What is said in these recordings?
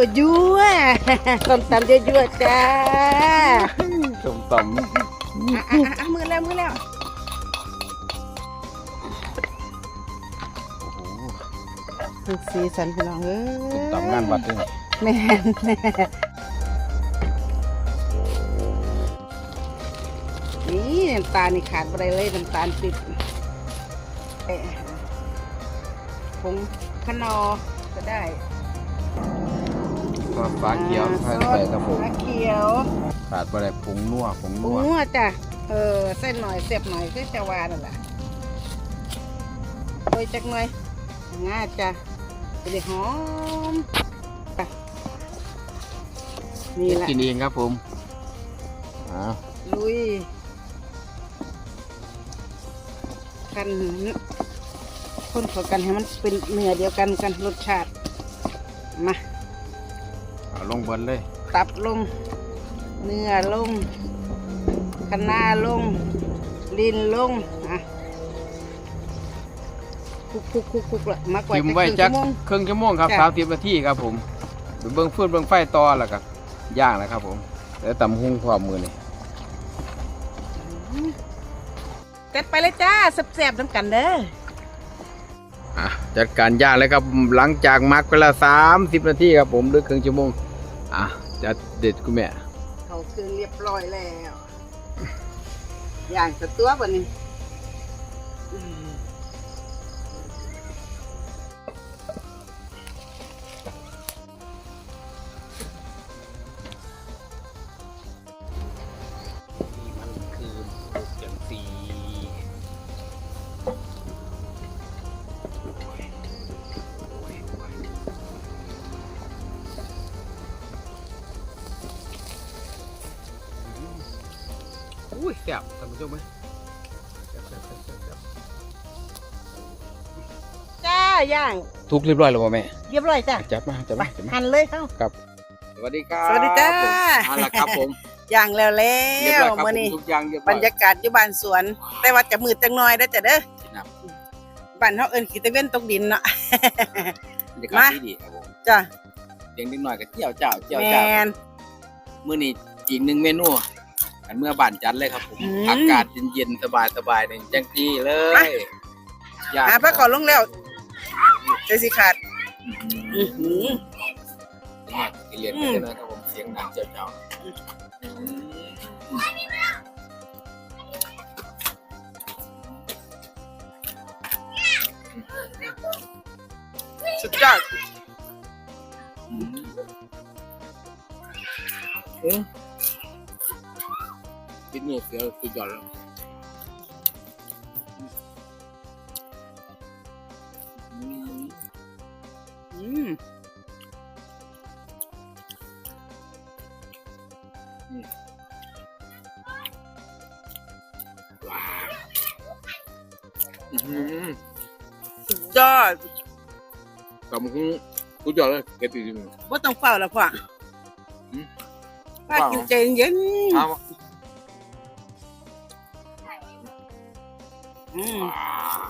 ยั่วยั่วส้มตำยั่วยั่วจ้าส้มตอะอะอะอะมือแล้วมือแล้วำโอ้โหคือสีสันพี่น้องเอ้ยส้มตำงานวัดด้วยนี่แม่นแม่นี่น้ำตาลนี่ขาดไปเลยน้ำตาลปิดเอ๊ะผงขนอก็ได้ ซอสฟ้าเขียวอ่ใส่ใส่ครับผมฟ้าเขียวขาดไปเลยผงนัวผงผงนัวนัวจ้ะเออเส้นหน่อยเสียบหน่อยคือจะวานั่นแหละโดยจักหน่อยง่าจ้ะจะได้หอมไปนี่แหละกินเองครับผมอ้าวลุยกันคนเข้ากันให้มันเป็นเนื้อเดียวกันกันรสชาติมาเอา ลงเบิดเลย ตับลง เนื้อลงคะน้าลง ลิ้นลงอะคุกคุกคุกคุกละมากกว่าจิ้มไว้จักครึ่งชั่วโมงครึ่งชั่วโมงครับจ้ะสามสิบนาทีครับผมไปเบิ้งฟืนเบิ้งไฟต่อแล้วก็ย่างแล้วครับผมแล้วตำหุ้งพร้อมมือนี่จัดไปเลยจ้าแซ่บๆน้ำกันเด้ออะจัดการย่างเลยครับหลังจากหมักไปแล้วสามสิบนาทีครับผมหรือครึ่งชั่วโมง อะจะเด็ดคุณแม่ เขาเครื่องเรียบร้อยแล้ว อย่างสตัวบนนี้อืมมัน ยแซ่บท่านผู้ชมไหมแซ่บแซ่บแซ่บแซ่บแซ่บจ้าย่างทุกเรียบร้อยแล้วป่ะแม่เรียบร้อยจ้าจับมาจับไปมาจับมาหั่นเลยเข้าครับสวัสดีครับสวัสดีจ้า ผมเอาละครับผมย่างแล้วแล้เรียบวร้อยครับมื่อผมนี้ทุกอย่างเรียบร้บอรยรยากาศอยู่บ้านสวน แต่ว่าจะมืดจังน้อยได้อจ้ะเด้อครับ บ้านเฮาเอิ้นขี้ตะเว้นตกดินเนาะ บรรยากาศมาดีดีครับผมจ้ะเด็กนิดหน่อยก็เจียวเจ้าเจียวแมเจ้านมื้อนี้อีกหนึ่งเมนู อันเมื่อบ้านจัดเลยครับผมอืม อากาศเย็นๆสบายๆนี่จังจี้เลมายย่างหาพระขอลงแล้วใจสิขาดอื้อหือเรียนอืไปมเลยนะครับผมเสียงดังเจ้าเจ้าสุดยอดอืม เอ๊ะกินเนื้อเสือสุดยอดแล้วอืมอืมว้าวอื้อหือสุดยอดตำหุ้งสุดยอดเลยเก็บอีกทีหนึ่งบ่ต้องเฝ้าแล้วพ่ออืม ป้ากินใจเย็นเอา อืมว้าว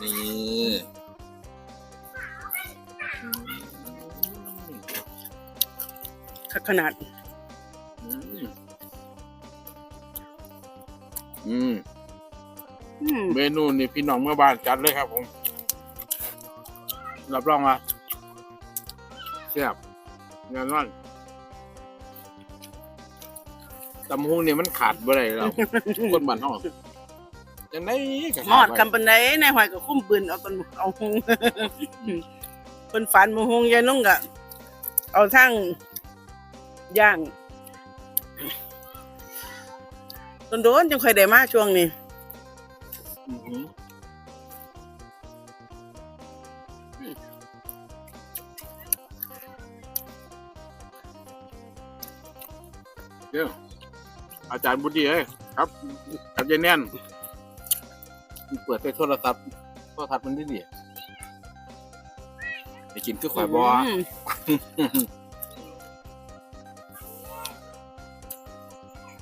นี่ขนาดอืมอืม อืมเมนูนี่พี่น้องเมื่อบ้านจัดเลยครับผม รับรองว่าแซ่บงานนั่นตำหุงนี่มันขาดบ่ได้แล้วคนบ้านห้อง ยังไงก็หมอขาดดคำปันไดในหอยก็คุ้มปืนเอาตนเอาหงเพิ่นฝันบ่หงยายนุ่งก็เอาทั้งย่างโดนๆจังค่อยได้มาช่วงนี้อื้อหือเดี๋ยวอาจารย์บุตรีเอ้ยครับกับยายแน่น เปิดไปโทรศัพท์โทรศัพท์มันดีดีไปกินคือข่อยบอม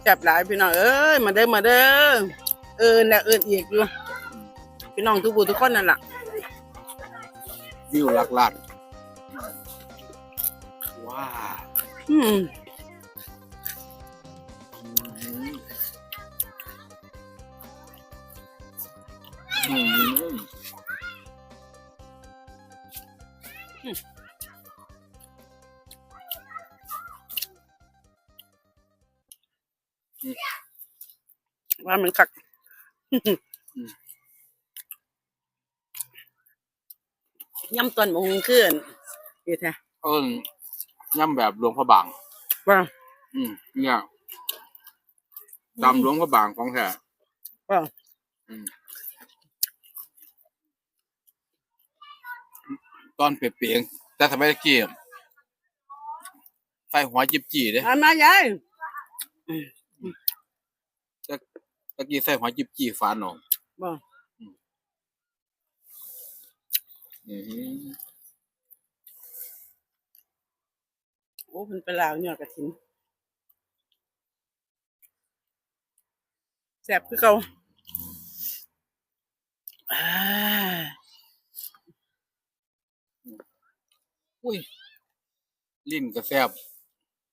แซ่บหลายพี่น้องเอ้ยมาเด้อมาเด้อเอิ้นแล้วเอิ้นอีกอยู่พี่น้องทุกผู้ทุกคนนั่นล่ะวิวหลักล้านว้าอืม ว่ามันคักย่ำตอนมงขึ้นเฮ็ดแท้เอิ้นย่ำแบบหลวงพระบางว่าอืมเนี่ยตำหลวงพระบางของแท้ว่าอืม ตอนเปรียงๆแต่สมัยตะกี้ใส่หัวจิบจีเด้มามายายตะกี้ใส่หัวจิบจีฝานออกว่าอืมโอ้มันไปลาวเนี่ยกระถินแซ่บคือเก่าอ่า อุ้ย ลิ้นก็แซ่บ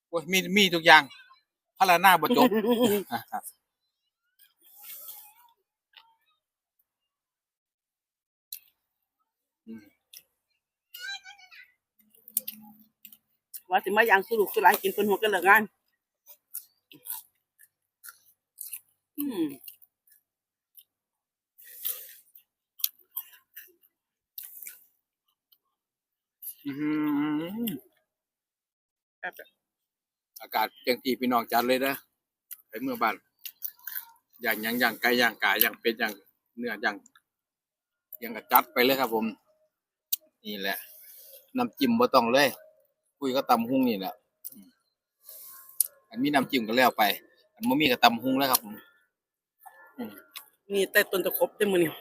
โอ้ยมีมีทุกอย่างพลาหน้าบ่จบว่าสิมาอย่างสุรุกสุรายกินเพิ่นหัวกันเหลิกงาน อืม อื้อหือแบบอากาศจังที่พี่น้องจัดเลยนะไปเมื่อบ้านอย่างหยังอย่างไก่อย่างกาอย่างเป็ดอย่างเนื้ออย่างอย่างกระจัดไปเลยครับ ผม นี่แหละน้ำจิ้มบ่ต้องเลย คุยก็ตำหุ้งนี่แหละอืมอันมีน้ำจิ้มก็แล้วไป อันบ่มีก็ตำหุ้งแล้วครับผมนี่แต่ต้นตะครบเต็มมือนี่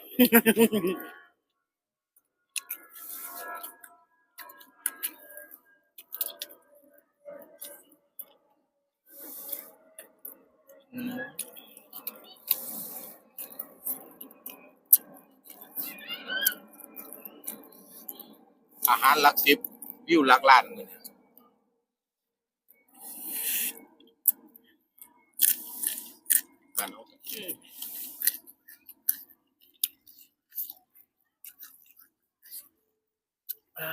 อาหารหลักสิบวิวหลักล้านมือนี้บ้านเราอ่า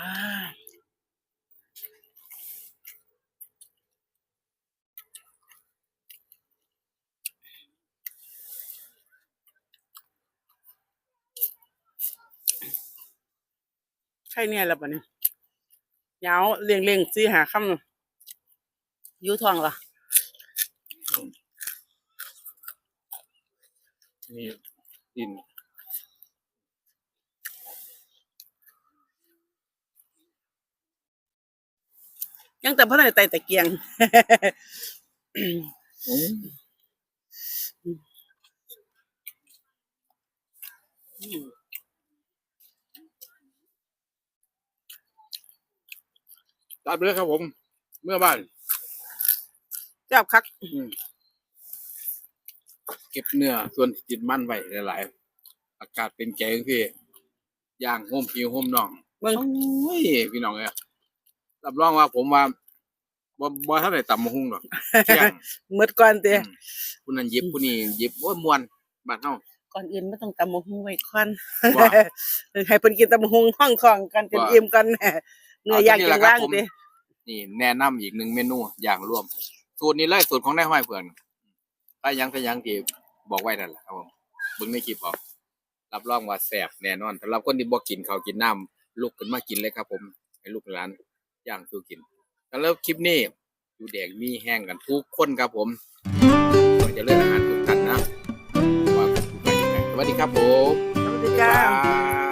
ใช่เนี่ยละปะเนี่ยยาวเลียงเลียงๆซีหาคำน่ะอยูทองล่ะนี่ดินยังแต่พ่อในไตตะเกียง ตัดไปเลยครับผม เมื่อบ้านจับคัก อืมเก็บเนื้อส่วนติดมันไว้หลายๆ อากาศเป็นแกงพี่ย่างโฮมพิวโฮมน่องเบิ่ง โอ้ยพี่น้องเอ้ยรับรองว่าผมว่าบ่บ่เท่าไหร่ต่ำมะฮุ่งหรอกเที่ยง หมดก่อนเตะอืมผู้นั้นหยิบผู้นี้หยิบโอ้ยม่วนบ้านเฮา ก่อนอื่นไม่ต้องตำมะฮุงไว้ก่อนว่าให้เพิ่นกินตำมะฮุงห้องทองกันจนว่า อิ่มกันแหน่ เนื้อย่างเอาจัที่งนี่แหละครัว่างบผมเตะนี่แนะนำอีกหนึ่งเมนูอย่างรวม สูตรนี้เลยสูตรของนายห้อยเพื่อนถ้ายังถ้ายังที่บอกไว้นั่นแหละครับผมเบิ่งในคลิปออก รับรองว่าแซ่บแน่นอนสำหรับคนที่บ่กินข้าวกินน้ำลุกขึ้นมากินเลยครับ ผมให้ลูกหลานย่างสู้กินแล้วคลิปนี้อยู่แดงมีแห้งกันทุกคนครับผมขอเจะเลื่อนอาหารทุกท่านนะว่าคุณไปยังไงสวัสดีครับผมสวัสดีจ้าบ๊ายบาย